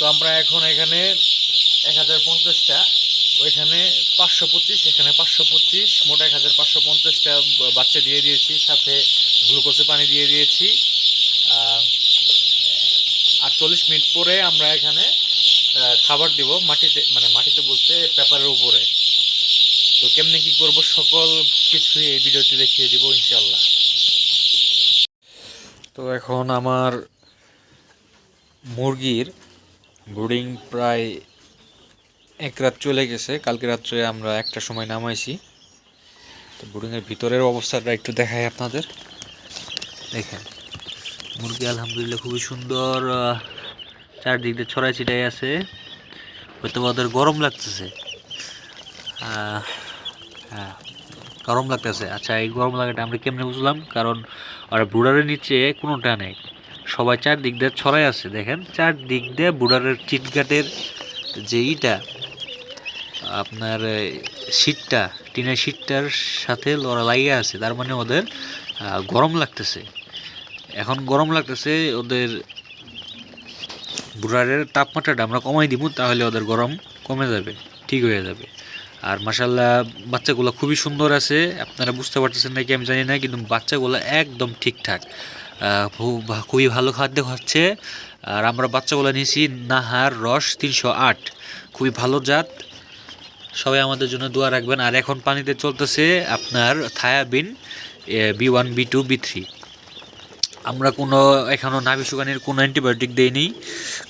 তো আমরা এখন এখানে এক হাজার পঞ্চাশটা, ওইখানে পাঁচশো পঁচিশ, এখানে পাঁচশো পঁচিশ, মোট এক হাজার পাঁচশো পঞ্চাশটা বাচ্চা দিয়ে দিয়েছি, সাথে গ্লুকোজে পানি দিয়ে দিয়েছি আটচল্লিশ মিনিট পরে আমরা এখানে খাবার দিব মাটিতে মানে মাটিতে বলতে পেপারের উপরে। তো কেমনে কি করব সকল কিছুই এই ভিডিওতে দেখিয়ে দিব ইনশাল্লাহ তো এখন আমার মুরগির ব্রুডিং প্রায় এক রাত চলে গেছে। কালকে রাত্রে আমরা একটা সময় নামাইছি। তো ব্রুডিংয়ের ভিতরের অবস্থাটা একটু দেখাই আপনাদের। দেখেন, মুরগি আলহামদুলিল্লাহ খুবই সুন্দর চারদিক দিয়ে ছড়াই ছিটাই আছে। হয়তো ওদের গরম লাগতেছে। হ্যাঁ গরম লাগতেছে। আচ্ছা এই গরম লাগাটা আমরা কেমনে বুঝলাম? কারণ আর বুড়ারের নিচে কোনোটা নেই। সবাই চারদিক দিয়ে ছড়াই আছে, দেখেন। চারদিক দিয়ে বুড়ারের চিটগাটের যে ইটা, আপনার শীতটা, টিনের শীতটার সাথে লড়া লাগিয়ে আছে, তার মানে ওদের গরম লাগতেছে। এখন গরম লাগতেছে, ওদের বুড়ারের তাপমাত্রাটা আমরা কমাই দিব তাহলে ওদের গরম কমে যাবে, ঠিক হয়ে যাবে। আর মাসাল্লাহ বাচ্চাগুলো খুবই সুন্দর আছে, আপনারা বুঝতে পারতেছেন নাকি আমি জানি না, কিন্তু বাচ্চাগুলো একদম ঠিকঠাক। খুবই ভালো খাদ্য খাচ্ছে। আর আমরা বাচ্চাগুলো নিয়েছি নাহার রস তিনশো আট। খুবই ভালো জাত। সবাই আমাদের জন্য দোয়া রাখবেন। আর এখন পানিতে চলতেছে আপনার থায়াবিন B one, B two, B three. আমরা কোনো এখনও নাভি শুকানির কোনো অ্যান্টিবায়োটিক দেইনি।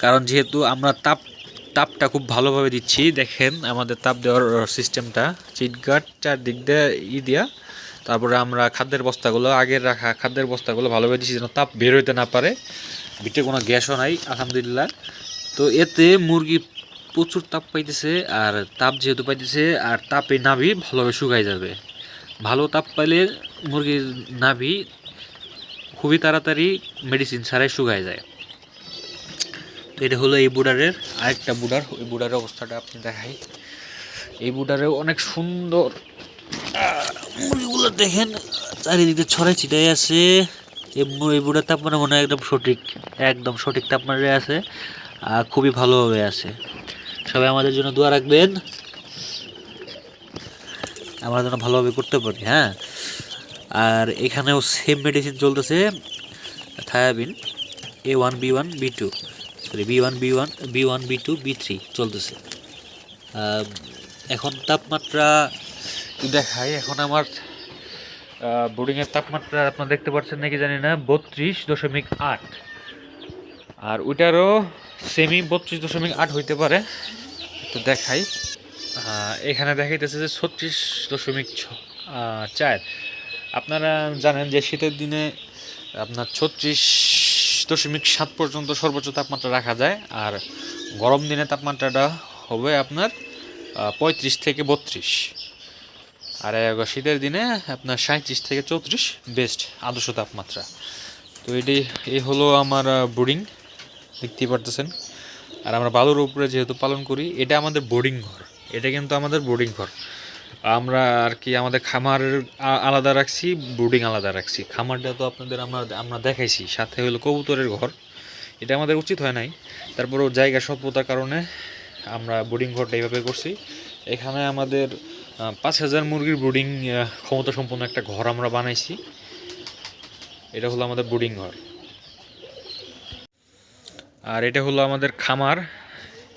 কারণ যেহেতু আমরা তাপ, তাপটা খুব ভালোভাবে দিচ্ছি। দেখেন আমাদের তাপ দেওয়ার সিস্টেমটা। চিটগাট চারদিক দিয়ে ই দিয়া তারপরে আমরা খাদ্যের বস্তাগুলো, আগের রাখা খাদ্যের বস্তাগুলো ভালোভাবে দিচ্ছি যেন তাপ বের হইতে না পারে। ভিতরে কোনো গ্যাসও নাই, আলহামদুলিল্লাহ। তো এতে মুরগি প্রচুর তাপ পাইতেছে আর তাপ যেহেতু পাইতেছে আর তাপে নাভি ভালোভাবে শুকাই যাবে। ভালো তাপ পাইলে মুরগির নাভি খুবই তাড়াতাড়ি মেডিসিন ছাড়াই শুকায় যায়। এটা হলো এই বুডারের আরেকটা বুডার। ওই বুডারের অবস্থাটা আপনি দেখাই। এই বুডারে অনেক সুন্দর মুরগিগুলো দেখেন, চারিদিকে ছড়াই ছিটাই আছে। এই বুডার তাপমাত্রা মনে হয় একদম সঠিক একদম সঠিক তাপমাত্রায় আছে আর খুবই ভালোভাবে আছে। সবাই আমাদের জন্য দোয়া রাখবেন। আমরা যেন ভালোভাবে করতে পারি হ্যাঁ? আর এখানেও সেম মেডিসিন চলতেছে থায়াবিন A one B one B two sorry B one B one B one B two B three চলতেছে। এখন তাপমাত্রা দেখাই, এখন আমার বোর্ডিংয়ের তাপমাত্রা আপনারা দেখতে পাচ্ছেন নাকি জানি না, বত্রিশ দশমিক আট। আর ওইটারও সেমি বত্রিশ দশমিক আট হইতে পারে। তো দেখাই এখানে দেখাইতেছে যে ছত্রিশ দশমিক চার। আপনারা জানেন যে শীতের দিনে আপনার ছত্রিশ দশমিক সাত পর্যন্ত সর্বোচ্চ তাপমাত্রা রাখা যায়, আর গরম দিনে তাপমাত্রাটা হবে আপনার পঁয়ত্রিশ থেকে বত্রিশ। আর শীতের দিনে আপনার সাঁত্রিশ থেকে চৌত্রিশ বেস্ট আদর্শ তাপমাত্রা। তো এটি এই হলো আমার বোর্ডিং দেখতেই পারতেছেন। আর আমরা বালুর উপরে যেহেতু পালন করি, এটা আমাদের বোর্ডিং ঘর। এটা কিন্তু আমাদের বোর্ডিং ঘর। আমরা আর কি আমাদের খামার আলাদা রাখছি বোর্ডিং আলাদা রাখছি। খামারটা তো আপনাদের আমরা আমরা দেখাইছি। সাথে হলো কবুতরের ঘর। এটা আমাদের উচিত হয় নাই। তারপরেও জায়গা স্বল্পতার কারণে আমরা বোর্ডিং ঘরটা এইভাবে করছি। এখানে আমাদের পাঁচ হাজার মুরগির ব্রুডিং ক্ষমতা সম্পন্ন একটা ঘর আমরা বানাইছি। এটা হলো আমাদের ব্রুডিং ঘর। আর এটা হলো আমাদের খামার।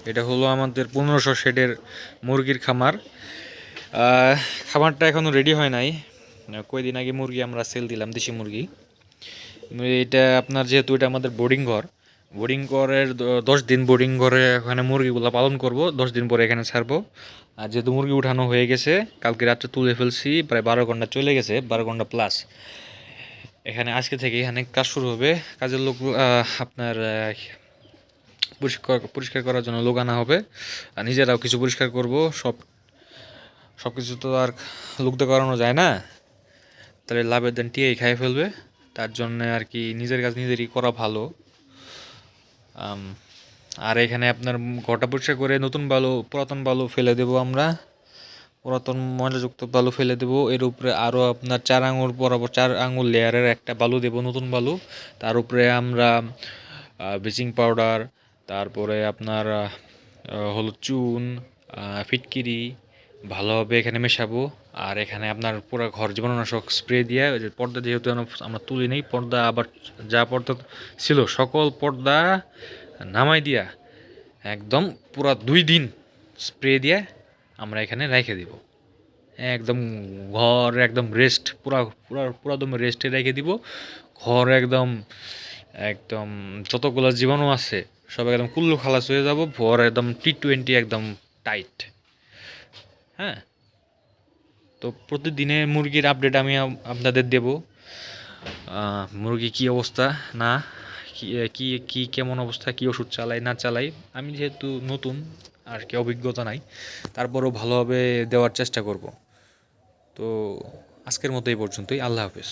এটা হলো আমাদের পনেরোশো শেডের মুরগির খামার। খামারটা এখনও রেডি হয় নাই। আহ, কয়দিন আগে মুরগি আমরা সেল দিলাম দেশি মুরগি। এটা আপনার যেহেতু এটা আমাদের বোর্ডিং ঘর বোর্ডিং ঘরের দ- দশ দিন বোর্ডিং করে ওখানে মুরগিগুলো পালন করব, দশ দিন পরে এখানে ছাড়বো। আর যেহেতু মুরগি উঠানো হয়ে গেছে, কালকে রাত্রে তুলে ফেলছি, প্রায় বারো ঘণ্টা চলে গেছে, বারো ঘণ্টা প্লাস এখানে আজকে থেকে এখানে কাজ শুরু হবে। কাজের লোক আপনার পরিষ্কার পরিষ্কার করার জন্য লোক আনা হবে। আর নিজেরাও কিছু পরিষ্কার করব, সব সব কিছু তো আর লোকদের করানো যায় না। তাহলে লাভের দেন টিয়াই খাই ফেলবে। তার জন্য আর কি নিজের কাজ নিজেরই করা ভালো। আর এখানে আপনার ঘরটা পরিষ্কার করে নতুন বালু, পুরাতন বালু ফেলে দেবো আমরা। পুরাতন ময়লাযুক্ত বালু ফেলে দেবো। এর উপরে আরও আপনার চার আঙুল বরাবর, চার আঙুল লেয়ারের একটা বালু দেবো, নতুন বালু। তার উপরে আমরা ব্লিচিং পাউডার তারপরে আপনার হলো চুন ফিটকিরি ভালোভাবে এখানে মেশাবো। আর এখানে আপনার পুরো ঘর জীবাণুনাশক স্প্রে দিয়ে পর্দা যেহেতু আমরা- তুলি নেই, পর্দা আবার যা পর্দা ছিল, সকল পর্দা নামাই দিয়া একদম পুরা দুই দিন স্প্রে দিয়ে আমরা এখানে রেখে দিব। একদম ঘর একদম রেস্ট পুরা পুরা পুরা একদম রেস্টে রেখে দিব। ঘর একদম একদম যতগুলো জীবাণু আছে, সব একদম কুল্লু খালাস হয়ে যাব, ঘর একদম টি টোয়েন্টি একদম টাইট হ্যাঁ। তো প্রতিদিনে মুরগির আপডেট আমি আপনাদের দেব। মুরগি কি অবস্থা? না কি কি কেমন অবস্থা? কি ওষুধ চালাই, না চালাই? আমি যেহেতু নতুন, আর কি অভিজ্ঞতা নাই, তারপরও ভালোভাবে দেওয়ার চেষ্টা করব। তো আজকের মতো এই পর্যন্তই। আল্লাহ হাফেজ।